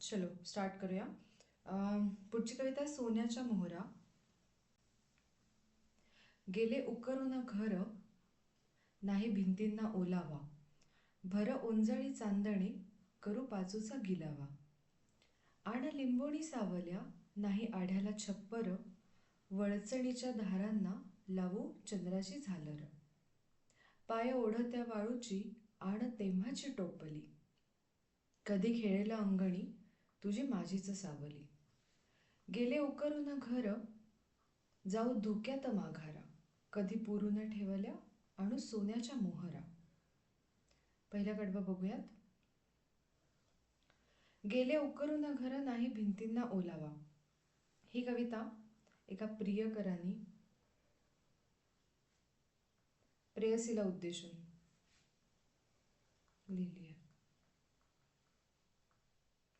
चलो स्टार्ट करूया. अं, पुढची कविता आहे सोन्याच्या मोहरा. गेले उकरून घर नाही भिंतींना ओलावा. भर ओंजळी चांदणे करू पाचूचा गिलावा. आण लिंबोणी सावल्या नाही आढ्याला छप्पर वळचणीच्या धारांना लावू चंद्राची झालर. पाय ओढत्या वाळूची आण तेव्हाची टोपली. कधी खेळेला अंगणी तुझी माझीच सावली. गेले उकरून घर जाऊ धुक्यात माघारा. कधी पुरून ठेवल्या आणू सोन्याच्या मोहरा. पहिला कडवं बघूयात. गेले उकरून घर नाही भिंतींना ओलावा. ही कविता एका प्रियकरांनी प्रेयसीला उद्देशून लिहिली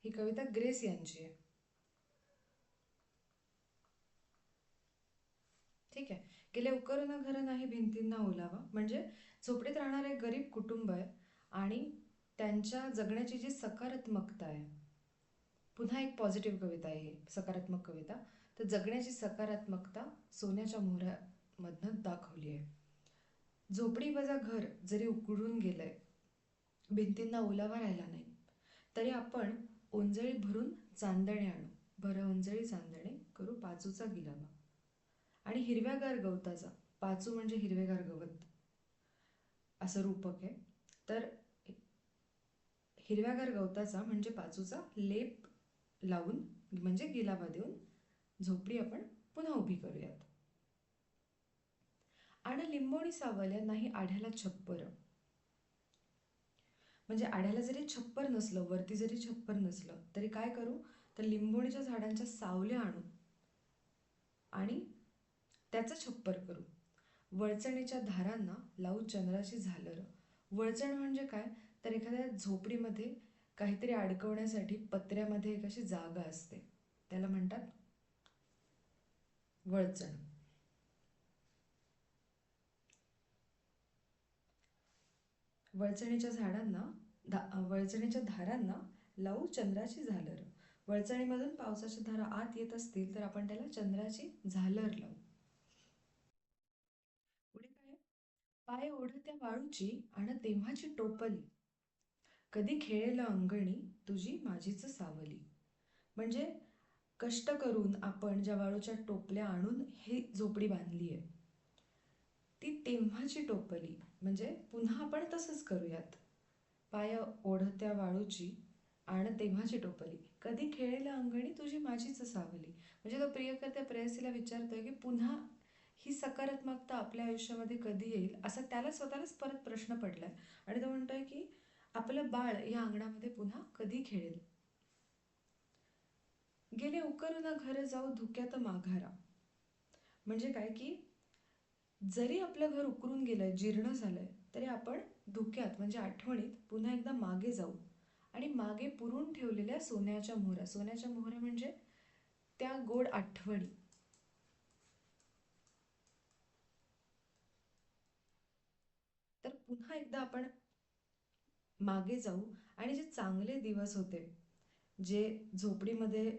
ही कविता ग्रेस यांची आहे ठीक आहे. गेले उकरून घर नाही भिंतींना ओलावा. म्हणजे झोपडीत राहणारे एक गरीब कुटुंब आहे आणि त्यांच्या जगण्याची जी सकारात्मकता आहे. पुन्हा एक पॉझिटिव्ह कविता आहे ही सकारात्मक कविता. तर जगण्याची सकारात्मकता सोन्याच्या मोहऱ्यामधनं दाखवली आहे. झोपडी वजा घर जरी उकडून गेलंय भिंतींना ओलावा राहिला नाही तरी आपण ओंजळी भरून चांदणे आणू. भर ओंजळी चांदणे करू पाचूचा गिलावा आणि हिरव्यागार गवताचा. पाचू म्हणजे हिरवेगार गवत. असं रूपक आहे. तर हिरव्यागार गवताचा म्हणजे पाचूचा लेप लावून म्हणजे गिलावा देऊन झोपडी आपण पुन्हा उभी करूयात. आणि लिंबोणी सावल्या नाही आढ्याला छप्पर. म्हणजे आढ्याला जरी छप्पर नसलं वरती जरी छप्पर नसलं तरी काय करू? तर लिंबोणीच्या झाडांच्या सावल्या आणू आणि त्याचं छप्पर करू. वळचणीच्या धारांना लावू चंद्राशी झालर. वळचण म्हणजे काय? तर एखाद्या झोपडीमध्ये काहीतरी अडकवण्यासाठी पत्र्यामध्ये एक अशी जागा असते. त्याला म्हणतात वळचण. वळचणीच्या झाडांना धा वळचणीच्या धारांना लावू चंद्राची झालर. वळचणीमधून पावसाच्या धारा आत येत असतील तर आपण त्याला चंद्राची झालर लावू. पुढे काय? पाय ओढत्या वाळूची आणि तेव्हाची टोपली. कधी खेळेल अंगणी तुझी माझीच सावली. म्हणजे कष्ट करून आपण ज्या वाळूच्या टोपल्या आणून ही झोपडी बांधली आहे ती तेव्हाची टोपली. म्हणजे पुन्हा आपण तसंच करूयात. पाय ओढत्या वाळूची आण तेव्हाची टोपली. कधी खेळेला अंगणी तुझी माझीच सावली म्हणजे तो प्रियकर्त्या प्रेयसीला विचारतोय की पुन्हा ही सकारात्मकता आपल्या आयुष्यामध्ये कधी येईल? असा त्याला स्वतःलाच परत प्रश्न पडलाय. आणि तो म्हणतोय की आपलं बाळ या अंगणामध्ये पुन्हा कधी खेळेल? गेले उकरून घर जाऊ धुक्यात माघारा. म्हणजे काय की जरी आपलं घर उकरून गेलंय जीर्ण झालंय तरी आपण धुक्यात म्हणजे आठवणीत पुन्हा एकदा मागे जाऊ. आणि मागे पुरून ठेवलेल्या सोन्याच्या मोहऱ्या. सोन्याच्या मोहऱ्या म्हणजे त्या गोड आठवणी. तर पुन्हा एकदा आपण मागे जाऊ आणि जे चांगले दिवस होते जे झोपडीमध्ये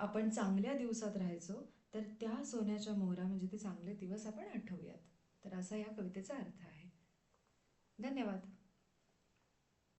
आपण चांगल्या दिवसात राहायचो तर त्या सोन्याच्या मोहरा म्हणजे ते चांगले दिवस आपण आठवूयात. तर असा या कवितेचा अर्थ आहे. धन्यवाद.